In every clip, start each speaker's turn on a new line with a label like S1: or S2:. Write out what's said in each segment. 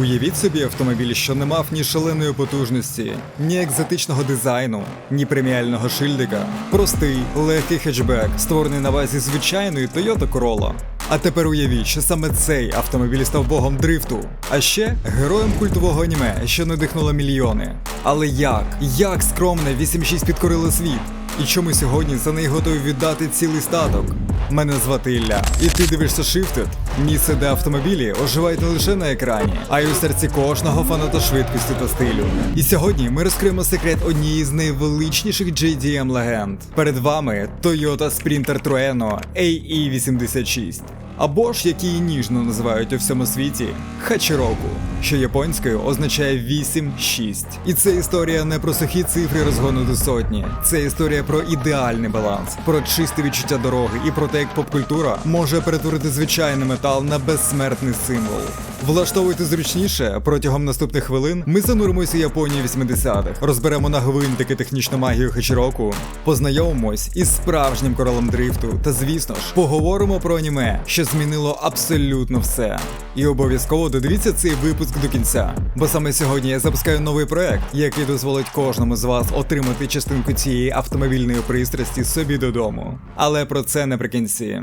S1: Уявіть собі автомобіль, що не мав ні шаленої потужності, ні екзотичного дизайну, ні преміального шильдика. Простий, легкий хетчбек, створений на базі звичайної Toyota Corolla. А тепер уявіть, що саме цей автомобіль став богом дрифту, а ще героєм культового аніме, що надихнуло мільйони. Але як? Як скромне 8.6 підкорило світ? І чому сьогодні за неї готові віддати цілий статок? Мене звати Ілля, і ти дивишся Shifted? Місце, де автомобілі оживають не лише на екрані, а й у серці кожного фаната швидкості та стилю. І сьогодні ми розкриємо секрет однієї з найвеличніших JDM легенд. Перед вами Toyota Sprinter Trueno AE86. Або ж, як її ніжно називають у всьому світі, Хачіроку, що японською означає 8-6. І це історія не про сухі цифри розгону до сотні. Це історія про ідеальний баланс, про чисте відчуття дороги і про те, як поп-культура може перетворити звичайний метал на безсмертний символ. Влаштовуйте зручніше протягом наступних хвилин. Ми зануримося у Японії 80-х, розберемо на гвинтики технічну магію Хачіроку, познайомимось із справжнім королем дрифту та, звісно ж, поговоримо про аніме, що змінило абсолютно все. І обов'язково додивіться цей випуск до кінця, бо саме сьогодні я запускаю новий проект, який дозволить кожному з вас отримати частинку цієї автомобільної пристрасті собі додому. Але про це наприкінці.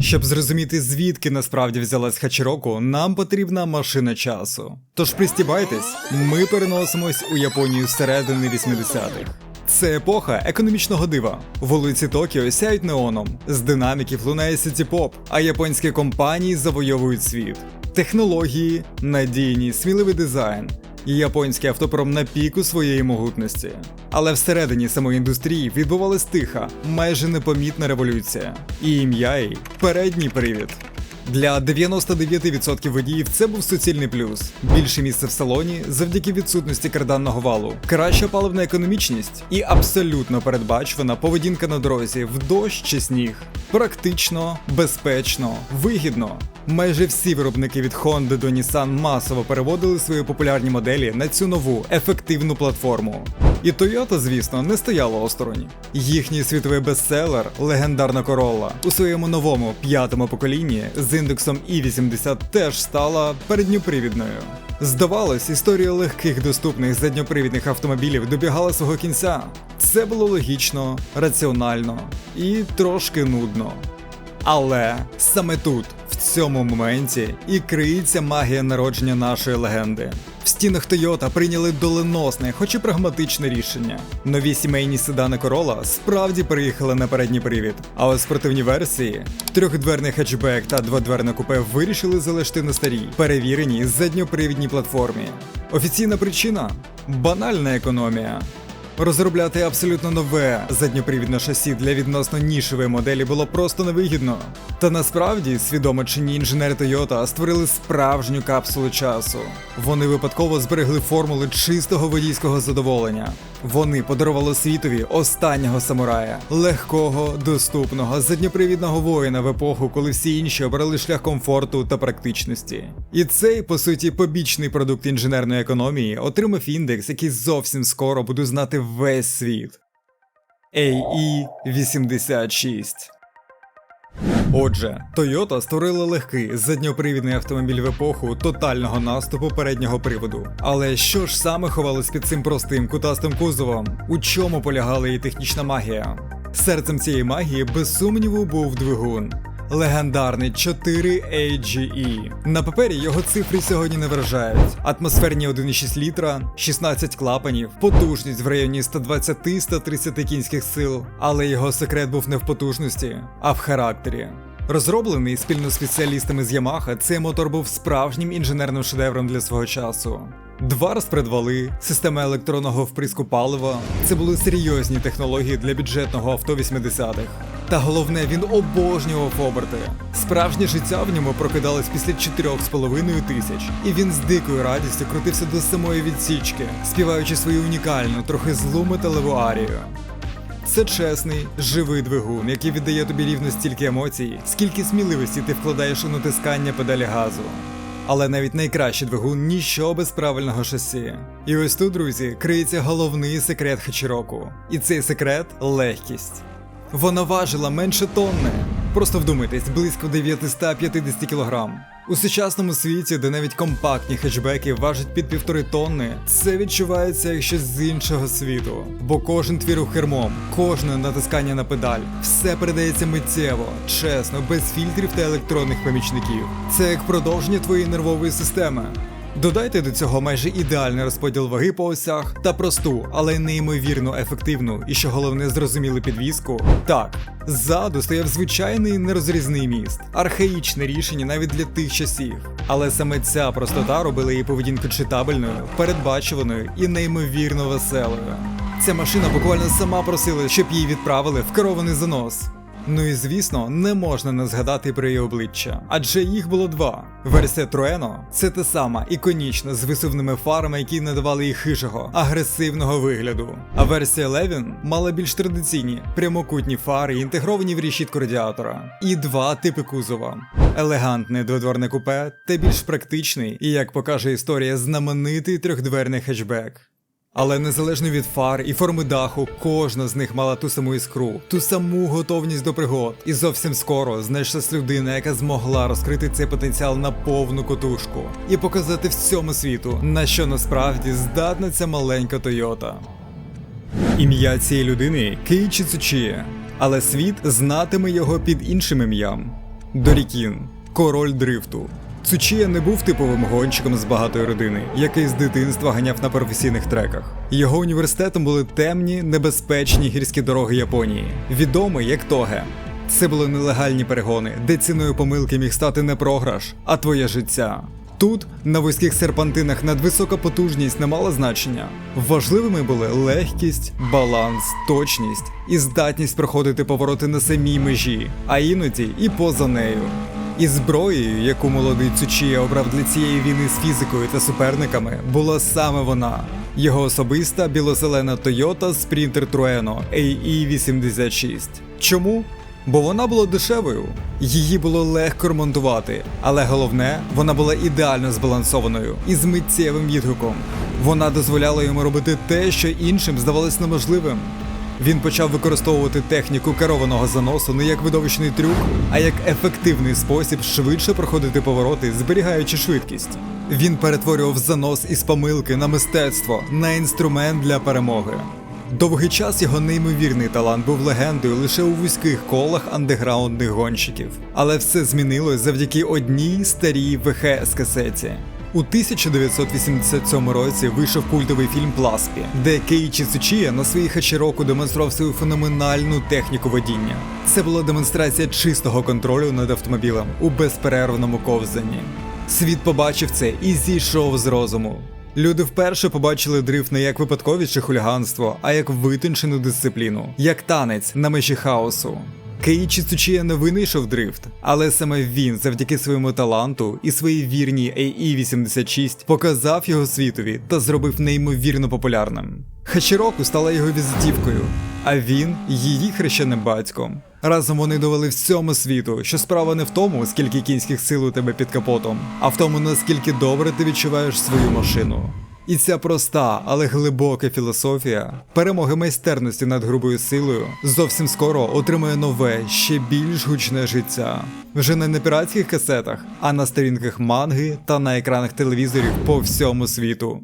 S1: Щоб зрозуміти, звідки насправді взялась Хачіроку, нам потрібна машина часу. Тож пристібайтесь, ми переносимось у Японію середини 80-х. Це епоха економічного дива. Вулиці Токіо сяють неоном, з динаміків лунає сіті-поп, а японські компанії завойовують світ. Технології, надійні, сміливий дизайн. І японський автопром на піку своєї могутності. Але всередині самої індустрії відбувалась тиха, майже непомітна революція. І ім'я їй передній привід. Для 99% водіїв це був суцільний плюс. Більше місце в салоні завдяки відсутності карданного валу, краща паливна економічність і абсолютно передбачувана поведінка на дорозі в дощ чи сніг. Практично, безпечно, вигідно. Майже всі виробники від Honda до Nissan масово переводили свої популярні моделі на цю нову ефективну платформу. І Toyota, звісно, не стояла осторонь. Їхній світовий бестселер, легендарна Corolla, у своєму новому п'ятому поколінні з індексом i80 теж стала передньопривідною. Здавалось, історія легких доступних задньопривідних автомобілів добігала свого кінця. Це було логічно, раціонально і трошки нудно. Але саме тут, в цьому моменті, і криється магія народження нашої легенди. В стінах Toyota прийняли доленосне, хоч і прагматичне рішення. Нові сімейні седани Corolla справді переїхали на передній привід, а от спортивні версії, трьохдверний хетчбек та дводверне купе вирішили залишити на старій, перевіреній задньопривідній платформі. Офіційна причина банальна економія. Розробляти абсолютно нове задньопривідне шасі для відносно нішевої моделі було просто невигідно. Та насправді, свідомо чи ні, інженери Toyota створили справжню капсулу часу. Вони випадково зберегли формули чистого водійського задоволення. Вони подарували світові останнього самурая, легкого, доступного, задньопривідного воїна в епоху, коли всі інші обрали шлях комфорту та практичності. І цей, по суті, побічний продукт інженерної економії отримав індекс, який зовсім скоро буде знати весь світ. AE86. Отже, Toyota створила легкий задньопривідний автомобіль в епоху тотального наступу переднього приводу. Але що ж саме ховалось під цим простим кутастим кузовом? У чому полягала її технічна магія? Серцем цієї магії, без сумніву, був двигун. Легендарний 4AGE. На папері його цифри сьогодні не вражають. Атмосферні 1,6 літра, 16 клапанів, потужність в районі 120-130 кінських сил. Але його секрет був не в потужності, а в характері. Розроблений спільно з спеціалістами з Yamaha, цей мотор був справжнім інженерним шедевром для свого часу. Два розпредвали, система електронного вприску палива це були серйозні технології для бюджетного авто 80-х. Та головне, він обожнював оберти. Справжнє життя в ньому прокидалось після 4,5 тисяч, і він з дикою радістю крутився до самої відсічки, співаючи свою унікальну, трохи злу металеву арію. Це чесний, живий двигун, який віддає тобі рівно стільки емоцій, скільки сміливості ти вкладаєш у натискання педалі газу. Але навіть найкращий двигун ніщо без правильного шасі. І ось тут, друзі, криється головний секрет Хачіроку. І цей секрет легкість. Вона важила менше тонни. Просто вдумайтесь, близько 950 кг. У сучасному світі, де навіть компактні хетчбеки важать під півтори тонни, це відчувається як щось з іншого світу. Бо кожен твір у кермом, кожне натискання на педаль, все передається миттєво, чесно, без фільтрів та електронних помічників. Це як продовження твоєї нервової системи. Додайте до цього майже ідеальний розподіл ваги по осях та просту, але неймовірно ефективну і що головне зрозумілу підвіску. Так, ззаду стояв звичайний нерозрізний міст, архаїчне рішення навіть для тих часів. Але саме ця простота робила її поведінку читабельною, передбачуваною і неймовірно веселою. Ця машина буквально сама просила, щоб її відправили в керований занос. Ну і звісно, не можна не згадати про її обличчя, адже їх було два. Версія Труено це та сама іконічна з висувними фарами, які надавали їй хижого, агресивного вигляду. А версія Левін мала більш традиційні прямокутні фари, інтегровані в решітку радіатора, і два типи кузова. Елегантне дводворне купе та більш практичний, і як покаже історія, знаменитий трьохдверний хетчбек. Але незалежно від фар і форми даху, кожна з них мала ту саму іскру, ту саму готовність до пригод. І зовсім скоро знайшлась людина, яка змогла розкрити цей потенціал на повну котушку і показати всьому світу, на що насправді здатна ця маленька Тойота. Ім'я цієї людини Кейчі Цучіє, але світ знатиме його під іншим ім'ям Дорікін, король дрифту. Цучія не був типовим гонщиком з багатої родини, який з дитинства ганяв на професійних треках. Його університетом були темні, небезпечні гірські дороги Японії, відомий як Тоге. Це були нелегальні перегони, де ціною помилки міг стати не програш, а твоє життя. Тут, на вузьких серпантинах, надвисока потужність не мала значення. Важливими були легкість, баланс, точність і здатність проходити повороти на самій межі, а іноді і поза нею. І зброєю, яку молодий Цучія обрав для цієї війни з фізикою та суперниками, була саме вона. Його особиста білозелена Toyota Sprinter Trueno AE86. Чому? Бо вона була дешевою, її було легко ремонтувати, але головне, вона була ідеально збалансованою і з миттєвим відгуком. Вона дозволяла йому робити те, що іншим здавалось неможливим. Він почав використовувати техніку керованого заносу не як видовищний трюк, а як ефективний спосіб швидше проходити повороти, зберігаючи швидкість. Він перетворював занос із помилки на мистецтво, на інструмент для перемоги. Довгий час його неймовірний талант був легендою лише у вузьких колах андеграундних гонщиків. Але все змінилось завдяки одній старій ВХС-касеті. У 1987 році вийшов культовий фільм Пласпі, де Кейчі Цучія на своїй хачіроку демонстрував свою феноменальну техніку водіння. Це була демонстрація чистого контролю над автомобілем у безперервному ковзанні. Світ побачив це і зійшов з розуму. Люди вперше побачили дрифт не як випадковість чи хуліганство, а як витончену дисципліну, як танець на межі хаосу. Кейчі Цучія не винайшов дрифт, але саме він, завдяки своєму таланту і своїй вірній AE86, показав його світові та зробив неймовірно популярним. Хачіроку стала його візитівкою, а він її хрещеним батьком. Разом вони довели всьому світу, що справа не в тому, скільки кінських сил у тебе під капотом, а в тому, наскільки добре ти відчуваєш свою машину. І ця проста, але глибока філософія перемоги майстерності над грубою силою зовсім скоро отримує нове, ще більш гучне життя. Вже не на піратських касетах, а на сторінках манги та на екранах телевізорів по всьому світу.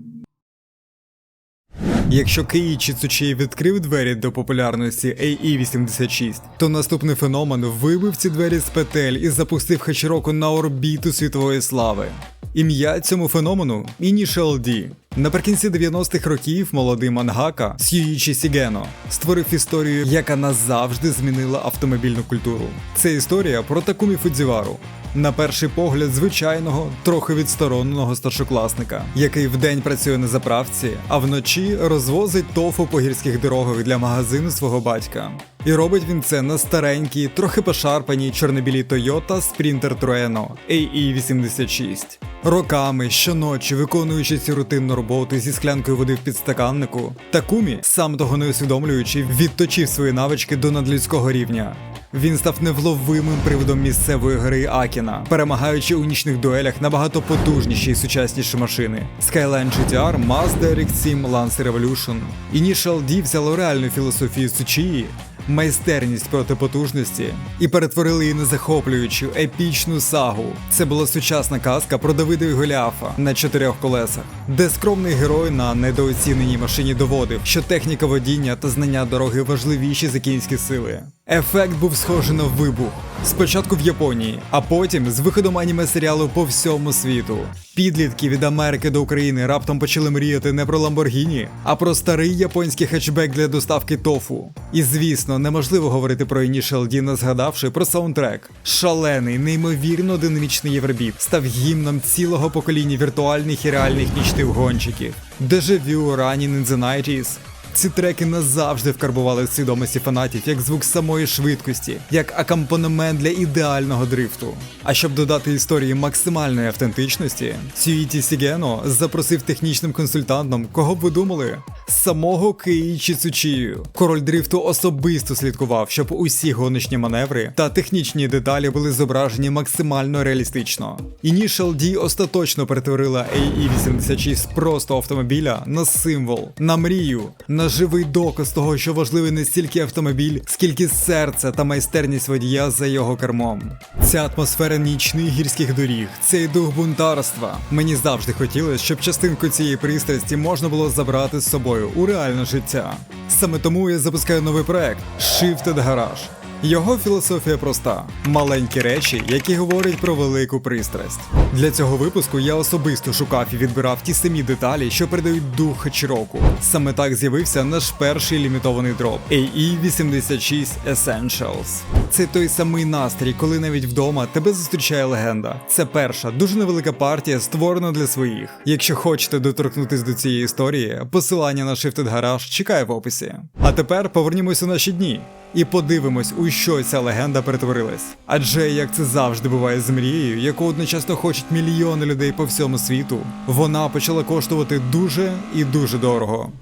S1: Якщо Киїчі Цучей відкрив двері до популярності AE86, то наступний феномен вибив ці двері з петель і запустив Хачіроку на орбіту світової слави. Ім'я цьому феномену Initial D. Наприкінці 90-х років молодий мангака Сюїчі Сігено створив історію, яка назавжди змінила автомобільну культуру. Це історія про Такумі Фудзівару. На перший погляд, звичайного, трохи відстороненого старшокласника, який вдень працює на заправці, а вночі розвозить тофу по гірських дорогах для магазину свого батька. І робить він це на старенькій, трохи пошарпаній чорнобілій Toyota Sprinter Trueno AE86. Роками, щоночі, виконуючи цю рутинну роботу зі склянкою води в підстаканнику, Такумі, сам того не усвідомлюючи, відточив свої навички до надлюдського рівня. Він став невловимим приводом місцевої гори Акіна, перемагаючи у нічних дуелях набагато потужніші і сучасніші машини: Skyline GTR, Mazda RX-7, Lance Revolution. Initial D взяло реальну філософію Сучії, майстерність проти потужності і перетворили її на захоплюючу епічну сагу. Це була сучасна казка про Давида і Голіафа на чотирьох колесах, де скромний герой на недооціненій машині доводив, що техніка водіння та знання дороги важливіші за кінські сили. Ефект був схожий на вибух. Спочатку в Японії, а потім з виходом аніме серіалу по всьому світу. Підлітки від Америки до України раптом почали мріяти не про Ламборгіні, а про старий японський хетчбек для доставки тофу. І звісно, неможливо говорити про Initial D, не згадавши про саундтрек. Шалений, неймовірно динамічний євробіт став гімном цілого покоління віртуальних і реальних нічних гонщиків. Дежавю, Running in the 90s, ці треки назавжди вкарбували в свідомості фанатів як звук самої швидкості, як акомпанемент для ідеального дрифту. А щоб додати історії максимальної автентичності, Сюїті Сігено запросив технічним консультантом, кого б ви думали? Самого Киїчі Цучію. Король дрифту особисто слідкував, щоб усі гоночні маневри та технічні деталі були зображені максимально реалістично. Initial D остаточно перетворила AE86 з просто автомобіля на символ, на мрію, на живий доказ того, що важливий не стільки автомобіль, скільки серце та майстерність водія за його кермом. Ця атмосфера нічних гірських доріг, цей дух бунтарства. Мені завжди хотілося, щоб частинку цієї пристрасті можна було забрати з собою у реальне життя. Саме тому я запускаю новий проект Shifted Garage. Його філософія проста: маленькі речі, які говорять про велику пристрасть. Для цього випуску я особисто шукав і відбирав ті самі деталі, що передають дух Хачіроку. Саме так з'явився наш перший лімітований дроп AE86 Essentials. Це той самий настрій, коли навіть вдома тебе зустрічає легенда. Це перша дуже невелика партія, створена для своїх. Якщо хочете доторкнутись до цієї історії, посилання на Shifted Garage чекає в описі. А тепер повернімося у наші дні і подивимось, у що ця легенда перетворилась. Адже як це завжди буває з мрією, яку одночасно хочуть мільйони людей по всьому світу, вона почала коштувати дуже і дуже дорого.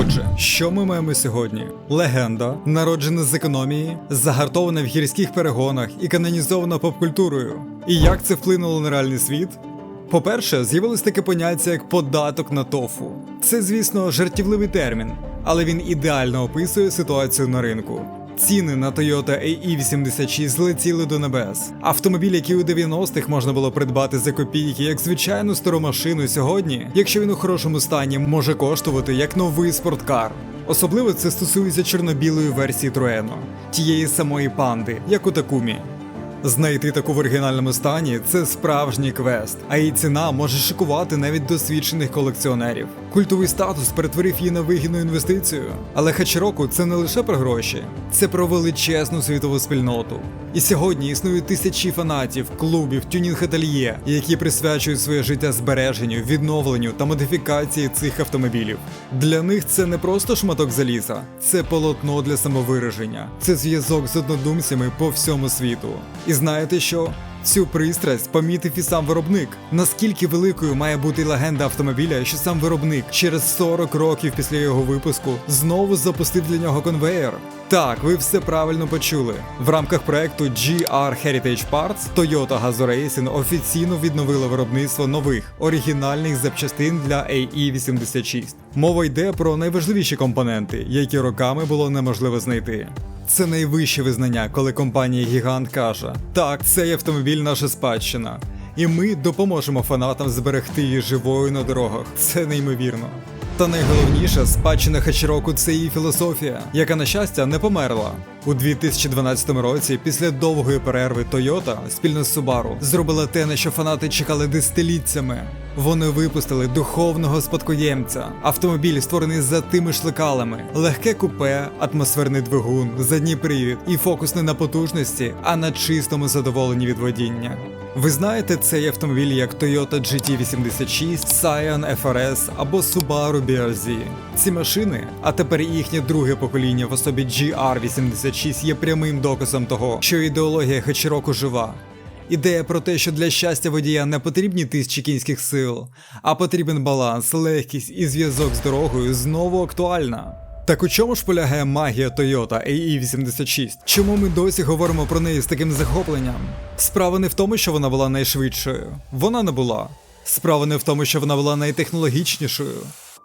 S1: Отже, що ми маємо сьогодні? Легенда, народжена з економії, загартована в гірських перегонах і канонізована попкультурою. І як це вплинуло на реальний світ? По-перше, з'явилось таке поняття як податок на тофу. Це, звісно, жартівливий термін, але він ідеально описує ситуацію на ринку. Ціни на Toyota AE86 злетіли до небес. Автомобіль, який у 90-х можна було придбати за копійки, як звичайну стару машину сьогодні, якщо він у хорошому стані, може коштувати як новий спорткар. Особливо це стосується чорно-білої версії Троено, тієї самої панди, як у Такумі. Знайти таку в оригінальному стані це справжній квест, а її ціна може шокувати навіть досвідчених колекціонерів. Культовий статус перетворив її на вигідну інвестицію. Але Хачіроку це не лише про гроші, це про величезну світову спільноту. І сьогодні існують тисячі фанатів, клубів, тюнінг-ательє, які присвячують своє життя збереженню, відновленню та модифікації цих автомобілів. Для них це не просто шматок заліза, це полотно для самовираження, це зв'язок з однодумцями по всьому світу. Знаєте що? Цю пристрасть помітив і сам виробник. Наскільки великою має бути легенда автомобіля, що сам виробник через 40 років після його випуску знову запустив для нього конвеєр. Так, ви все правильно почули. В рамках проекту GR Heritage Parts Toyota Gazoo Racing офіційно відновила виробництво нових оригінальних запчастин для AE86. Мова йде про найважливіші компоненти, які роками було неможливо знайти. Це найвище визнання, коли компанія Гігант каже: так, цей автомобіль наша спадщина. І ми допоможемо фанатам зберегти її живою на дорогах. Це неймовірно. Та найголовніше, спадщина Хачіроку це її філософія, яка, на щастя, не померла. У 2012 році, після довгої перерви, Toyota спільно з Subaru зробила те, на що фанати чекали десятиліттями. Вони випустили духовного спадкоємця, автомобіль, створений за тими ж лекалами, легке купе, атмосферний двигун, задній привід і фокус не на потужності, а на чистому задоволенні від водіння. Ви знаєте цей автомобіль як Toyota GT86, Scion FRS або Subaru BRZ. Ці машини, а тепер і їхнє друге покоління в особі GR86 є прямим доказом того, що ідеологія Хачіроку жива. Ідея про те, що для щастя водія не потрібні тисячі кінських сил, а потрібен баланс, легкість і зв'язок з дорогою знову актуальна. Так у чому ж полягає магія Toyota AE86? Чому ми досі говоримо про неї з таким захопленням? Справа не в тому, що вона була найшвидшою. Вона не була. Справа не в тому, що вона була найтехнологічнішою.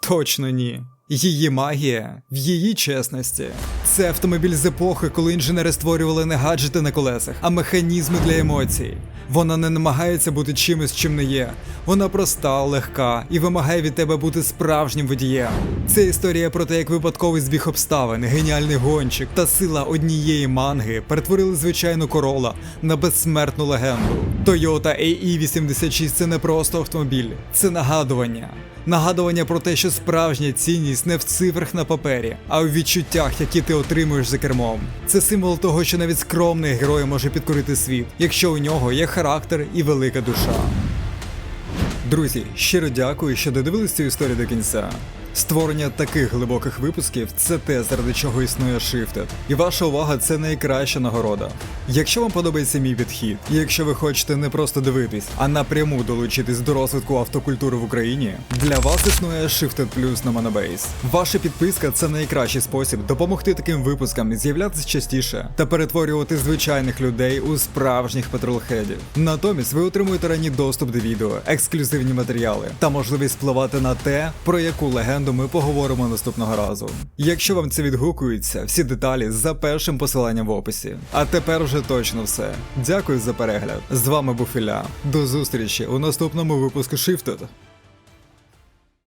S1: Точно ні. Її магія в її чесності. Це автомобіль з епохи, коли інженери створювали не гаджети на колесах, а механізми для емоцій. Вона не намагається бути чимось, чим не є. Вона проста, легка і вимагає від тебе бути справжнім водієм. Це історія про те, як випадковий збіг обставин, геніальний гонщик та сила однієї манги перетворили звичайну корола на безсмертну легенду. Toyota AE86 це не просто автомобіль, це нагадування. Нагадування про те, що справжня цінність не в цифрах на папері, а в відчуттях, які ти отримуєш за кермом. Це символ того, що навіть скромний герой може підкорити світ, якщо у нього є характер і велика душа. Друзі, щиро дякую, що додивились цю історію до кінця. Створення таких глибоких випусків це те, заради чого існує Shifted. І ваша увага це найкраща нагорода. Якщо вам подобається мій підхід, і якщо ви хочете не просто дивитись, а напряму долучитись до розвитку автокультури в Україні, для вас існує Shifted Plus на Monobase. Ваша підписка це найкращий спосіб допомогти таким випускам з'являтися частіше та перетворювати звичайних людей у справжніх петролхедів. Натомість ви отримуєте ранній доступ до відео, ексклюзивні матеріали та можливість впливати на те, про яку легенду ми поговоримо наступного разу. Якщо вам це відгукується, всі деталі за першим посиланням в описі. А тепер вже точно все. Дякую за перегляд. З вами був Філя. До зустрічі у наступному випуску Shifted.